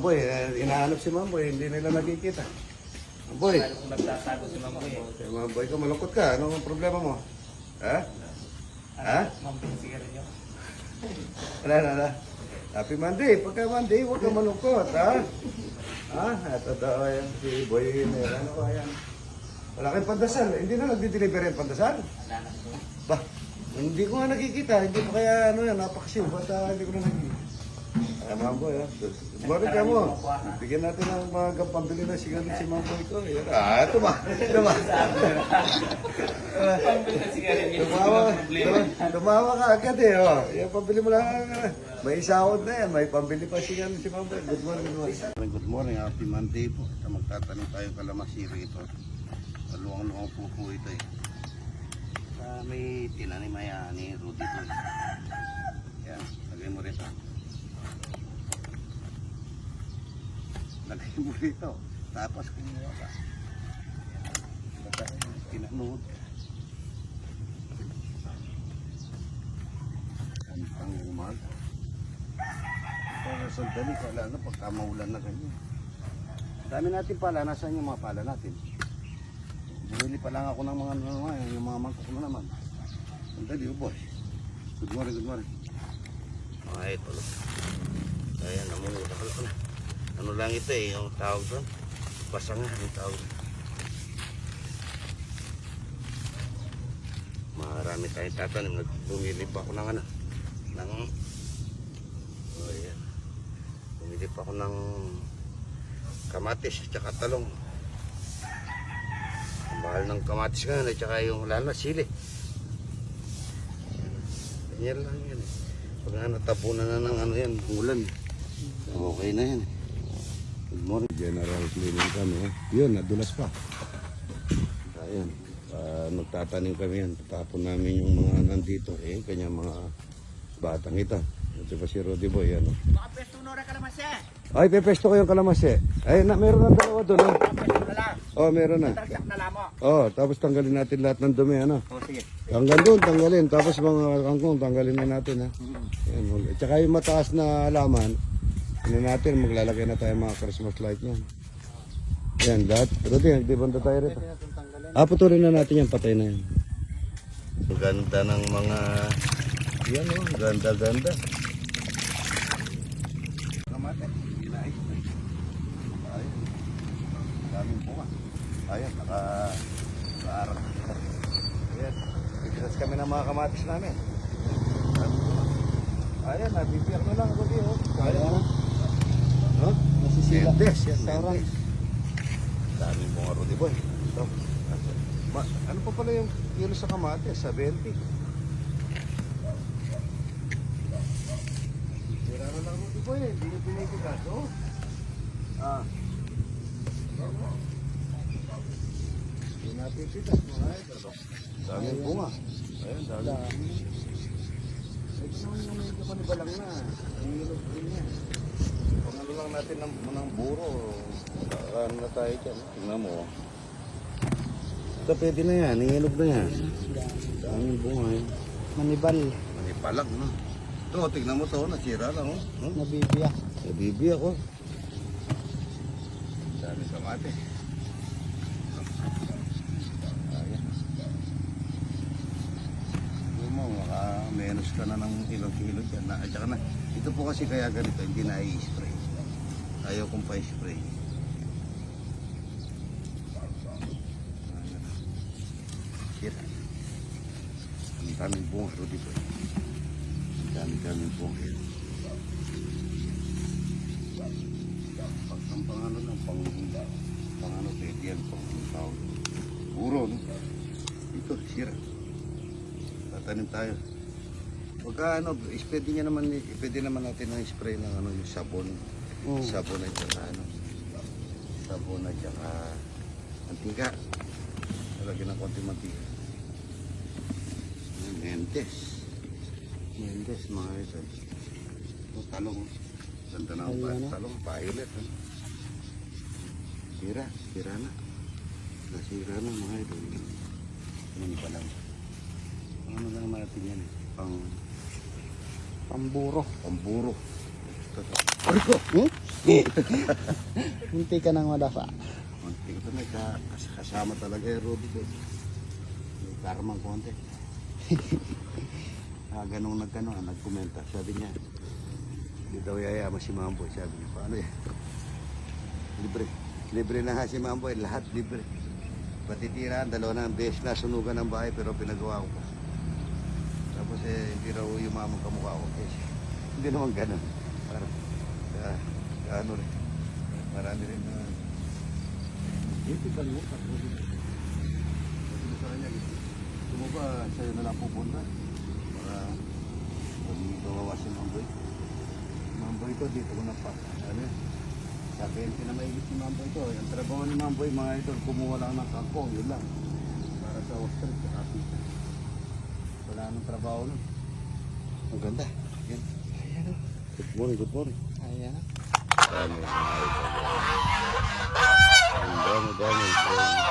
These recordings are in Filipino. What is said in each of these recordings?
Mamboy. eh, Hinahanap si Mamboy. Hindi nila nakikita. Mamboy. Lalo kung nagtatago si Mamboy. Si Mamboy ka, malungkot ka. Ano ang problema mo? Ha? Ha? Mamping sigarilyo. Wala na na. Happy Monday. Pagka Monday, huwag ka malungkot, ha? Ha? Ito daw yan. Si Boy Meron. Ano ba yan? Wala kayong pandasal. Hindi na nagdi-deliver yung pandasal. Wala. Ba, hindi ko nga nakikita. Hindi pa kaya ano yan, napakasiw. Ba't ah, hindi ko na nakikita? Ay, Mamboy, ha? Good morning ka mo. Bigyan natin ng mga pambili na sigarilyo si Mamboy ko. Yan. Ah? Ito ba? Mamping na sigarilyo. Tumawa, tum- tumawa ka agad eh. Oh. Yung pambili mo lang. ah, May sahod na yan. May pambili pa siya si Mamboy. Good morning, good morning. Good morning. Happy Monday po. Ito magtatanong tayo kalamasi rito. Maluwang-luwang po po ito eh. Sa may tinanim maya ni Rudy po. Yan. Lagay mo rito. Lagay mo rito. Tapos kumuha ka. Tinanood. Ang umaga. Pero sandali, wala na pagka maulan na ganyan. Dami natin pala, nasaan yung mga pala natin? Bumili pa lang ako ng mga ano yung mga mangkok na naman. Sandali, oh boy. Good morning, good morning. Ito, look. Ayan, namunguta ko na. Ano lang ito eh, yung tawag doon. Pasangan yung tawag. Marami tayong tatanim. Bumili pa ako ng ano. Ng... Oh, ayan. Bumili pa ako ng kamatis at talong. Ang mahal ng kamatis ngayon at saka yung lalo sili. Ganyan lang yan. eh. Pag nga natapunan na ng ano yan, ulan. Okay na yan. Good morning. General cleaning kami. eh. Yun, nadulas pa. Ayan. Uh, magtatanim kami yan. Tatapon namin yung mga nandito. Eh, kanya mga batang ito. Ito pa si Roddy Boy. Ano. Baka pesto nora ka naman siya. Ay, pepesto ko yung kalamansi. Ay, na, meron na dalawa doon. Oh. Na lang. oh, meron na. Tarsak na lang mo. Oh, tapos tanggalin natin lahat ng dumi, ano? O sige. Hanggang doon, tanggalin. Tapos mga kangkong, tanggalin na natin, ha? Yan, huli. At saka yung mataas na alaman, ano natin, maglalagay na tayo mga Christmas light niyan. Yan, lahat. Pero di, di banda tayo rito. Ah, putulin na natin yan, patay na yan. Ang ganda ng mga, yan o, ganda, ganda. Kamate, ginais na. Ayun. Daming bunga. Ayan, naka, nakaarap. Ayan, kami ng mga kamatis namin. Ayan, nabibiyak na lang di, oh. Nasisila. Mendes, yan, Sarang. Mendes. Daming bunga, Rudy Boy. Ito. Ma, ano pa pala yung kilo sa kamatis? 70. Tira na lang, Rudy Boy. Hindi nyo pinipigas, oh. Ah. Hindi natin pitas, mga idol. oh. Daming bunga. Ayan, daming. Ito naman yung medyo manibalang na. Ang hilog din niya. Pag ano lang natin ng, ng buro, ano na tayo dyan. Tingnan mo. oh. Ito pwede na yan, nihilog na yan. Daming bunga eh. Manibal. Manipalag na. Ito, tignan mo to, nasira lang oh. Hmm? Nabibiyak. Nabibi ako. Dami mo, maka menos ka na ng ilang kilo dyan. Na, at saka na, ito po kasi kaya ganito, hindi na i-spray. Ayaw kong pa-spray. Ayan. Here. Ang daming bunga, Rudy po. Ang daming-daming bunga. Yan. Pag ang pang ano lang, pang, pang ano, pwede yan, pang tawag. Puro, no? Ito, sira. Tatanim tayo. Pagka ano, pwede, niya naman, pwede naman natin na spray ng ano, yung sabon. Oo. Sabon at saka ano. Sabon at saka mantika. Lagyan ng konti mantika. Mentes. Mentes, mga ito. Ito, talong. oh. Ganda na pa- ah. talong, violet. Ha? Sira, sira na. Nasira na mga ito. Ano pa lang. Ano lang natin yan eh. Pang Pamburo. pamburo. Hmm? Munti ka nang madafa. Konti ko na ka, kas- kasama talaga Ruby ko. May karmang konti. ah, ganun nagkano, ah, nagkomenta. Sabi niya, hindi daw yayama si Mamboy. Sabi niya, paano yan? Libre. Libre na nga si Mamboy, lahat libre. Pati tira, dalawa na ang beses na sunugan ng bahay pero pinagawa ko pa. Tapos eh, hindi raw yumamang kamukha ko. Eh, hindi naman ganun. Parang, ah, ano rin. Marami rin na mo, tapos sabi sa kanya, gusto mo ba sa'yo na lang pupunta? Para kung gawawa si Mamboy. Mamboy ko, dito ko napak. Ano? Sa 20 na maigit si Mamboy ko. Ang trabaho ni Mamboy, mga idol, kumuha lang ng kangkong, yun lang. Para sa ostrich, sa pita. Wala nang trabaho nun. Ang ganda. Yan. Good morning, good morning. Ayan. Dami. Ang dami, dami. Ayan.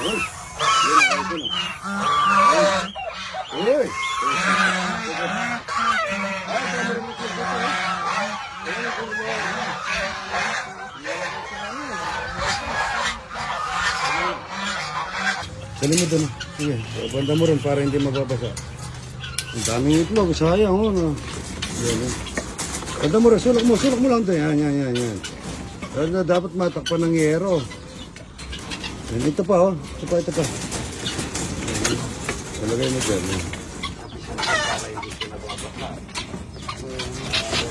Uy! Yan, ay, ito na. Uy! Sali mo doon. Sige, banda mo rin para hindi mababasa. Ang daming itlog, sayang. Oh, no. Yan, yan. Banda mo rin, sulok mo, sulok mo lang. Yan, yan, yan, yan. Na dapat matakpan ng yero. Yan, ito pa, oh. Ito pa, ito pa. Talagay mo dyan. Yan.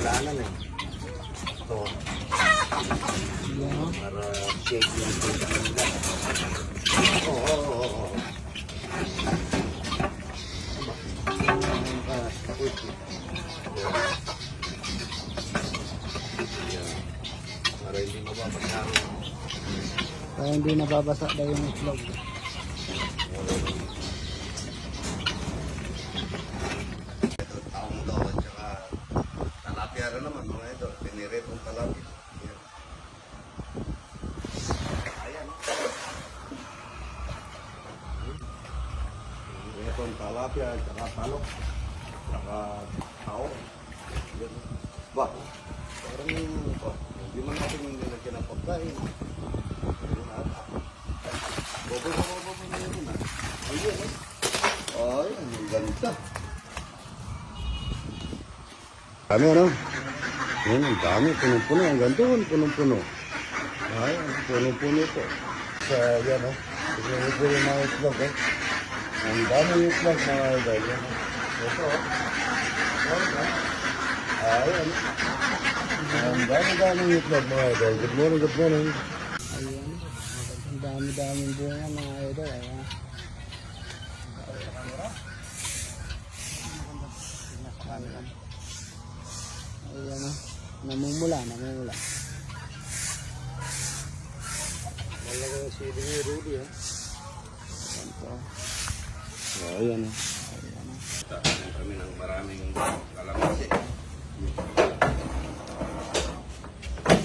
Wala na eh. Ito, para shake Para hindi mababasa. Daw yung itlog. Taong daw at saka talapia rin naman mga ito. Piniretong talapia. Yan. Ayan. Piniretong talapia at saka talok. Saka tao. Ba? Parang ba? Hindi man natin yung nilagyan ng pagkain. Ayun na. Bobo, bobo, bobo yun na. Ayun eh. Ay, ang ganda. Dami ano? Yan, ang dami. Punong-puno. Ang ganda. Punong-puno. Ay, punong-puno po. Sa yan, oh. Po yung mga itlog, eh. Ang dami yung itlog, mga idol. Oh. Ito, oh. Oh, oh. Ay, ano? Ang dami-dami yung itlog, mga idol. Good morning, good morning. Ayan. Ang dami-daming bunga mga idol. Ayan. Ayan o. Namumula, namumula. Malaga yung sili ni Rudy, ha? Ayan po. Oh, ayan, oh. Ayan kami ng maraming kalamansi.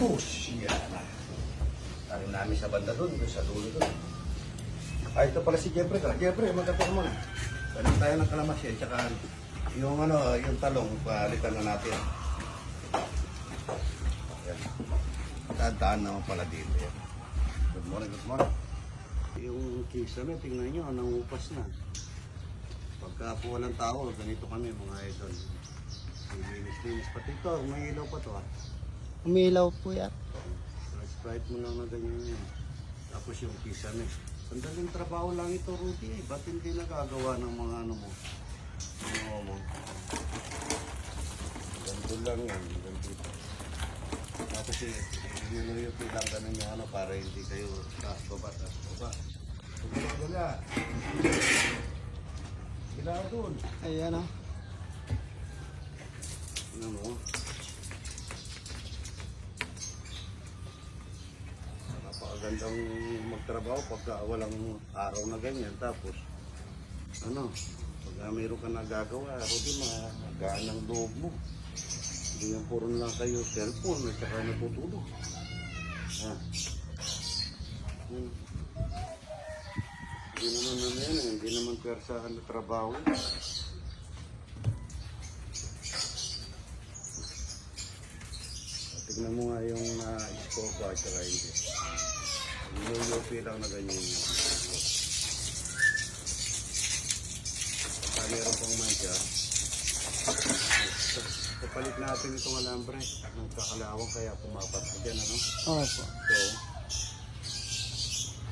Push! Yan. Tanim namin sa banda doon, sa dulo doon. Ay, ito pala si Jeffrey. Ka. Jeffrey, magkataon mo na. Tanim tayo ng kalamansi. at Tsaka yung ano, yung talong, palitan na natin. Yan. Tandaan naman pala dito. Yan. Good morning, good morning. Yung kisa na, tingnan nyo, nangupas na. Pagka po walang tao, ganito kami mga idol. Linis-linis pati ito, may ilaw pa to ah. Umilaw po yan. Sprite mo lang na ganyan yan. Tapos yung kisame. Sandaling trabaho lang ito, Rudy eh. Ba't hindi nagagawa ng mga ano mo? Ano mo? Ganito lang yan. Ganito. Tapos eh, yun yung lang ganun yung ano para hindi kayo taas baba, taas baba. Wala, wala. Wala doon. Ayan o. Ano mo? Napakagandang magtrabaho pagka walang araw na ganyan. Tapos, ano, pagka mayroon ka nagagawa, Rudy, magaan ang loob mo. Hindi yan puro lang kayo cellphone at saka natutulog. Ha? Hmm. Hindi naman ano yan eh. Hindi naman persahan na trabaho. Tignan mo nga yung uh, iskoba at saka hindi. Lulupi lang na ganyan yun. Meron pang mancha. Kapalit natin itong alambre. Nagkakalawang kaya pumapat na dyan, ano? Opo. So,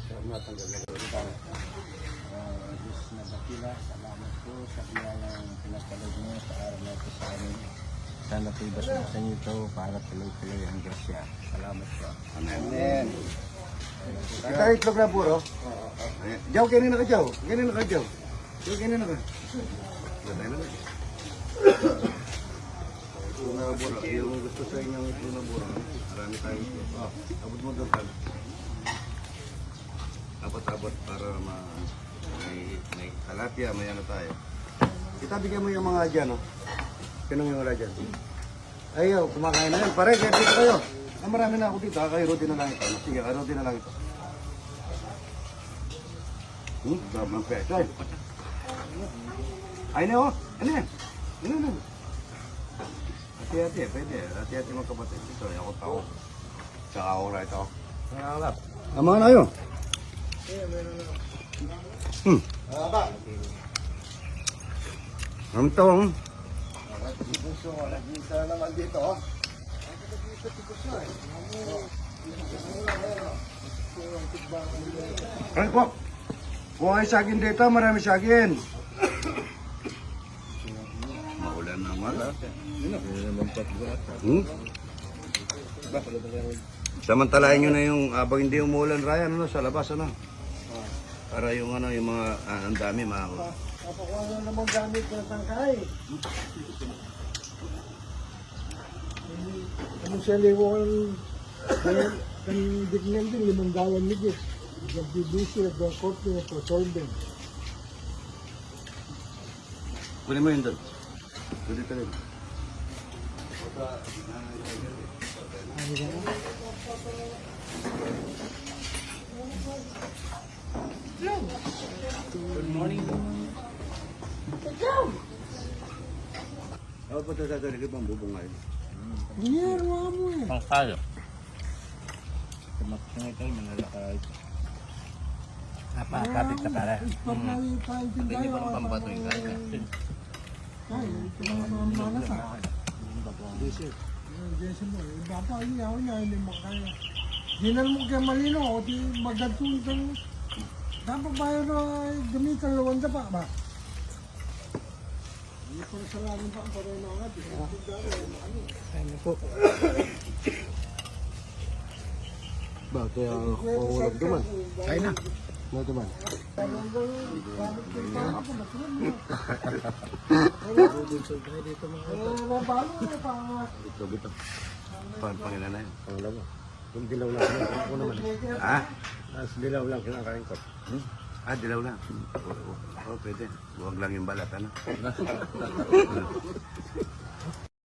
sarap natanggal na gawin. Na bakila, salamat po sa biyayang pinapalog mo sa araw na ito sa amin. Sana po ibasukan niyo ito para tuloy-tuloy ang grasya. Salamat po. Amen. Ito itlog na puro. Jaw, kanina ka, Jaw. Kanina ka, Jaw. Jaw, kanina ka. Gatay na lang. Itlog na puro. Yung gusto sa inyo itlog na puro. Marami tayong itlog. Ah, abot mo doon. Abot-abot para ma... May, may talapia, may ano tayo. Itabi mo yung mga dyan, no? Sinong yung wala dyan? Ayaw, kumakain na yan. Pare, kaya dito kayo. Ah, marami na ako dito. Ah, kay Rudy na lang ito. Sige, kay Rudy na lang ito. Hmm, damang peso eh. Ay na oh. Ano yan? Ano na? Ati-ati, pwede. Ati-ati mga kapatid. Ito, ako tao. Tsaka ako na ito. Nangangalap. Tama na yun. Hmm. Ang tawang. Ay po. Kung ay saging dito, marami saging. Maulan naman. Hmm? Samantalahin nyo na yung abang hindi umulan, Ryan, ano, sa labas, ano? Para yung ano, yung mga, ah, ang dami, mga Papakuha na naman gamit ng tangkay. Ano siya liwan kan dignan din limang dawan ligit. Yung BBC at yung court niya for solving. Kunin mo yun doon. Kunin ka rin. Ako pa ito sa pang bubungay. Ginagawa mo eh. Pang tayo. Tumakbo nga ito, manalakay. Napakapit ka para. Hindi tayo, pa pambato yung kanya. ay, ito mga malas ah. Yung Jason mo, yung bata, iyaw niya, hindi makaya. Dinan mo kaya malino, o di magdantong kang... Dapat ba yun ay gamitan lawanda pa ba? Hindi ko sa langin pa ang paray na agad. Ano po? Ba, kaya kukulag duman. Ay na. Na duman. Ito, ito. Pan, pangilan na yun. Pangalawa. Yung dilaw lang, ako naman. Ha? As dilaw lang kinakain ko. Hmm? Ah, dilaw lang. Oo, oh, pwede. Huwag lang yung balat, ano?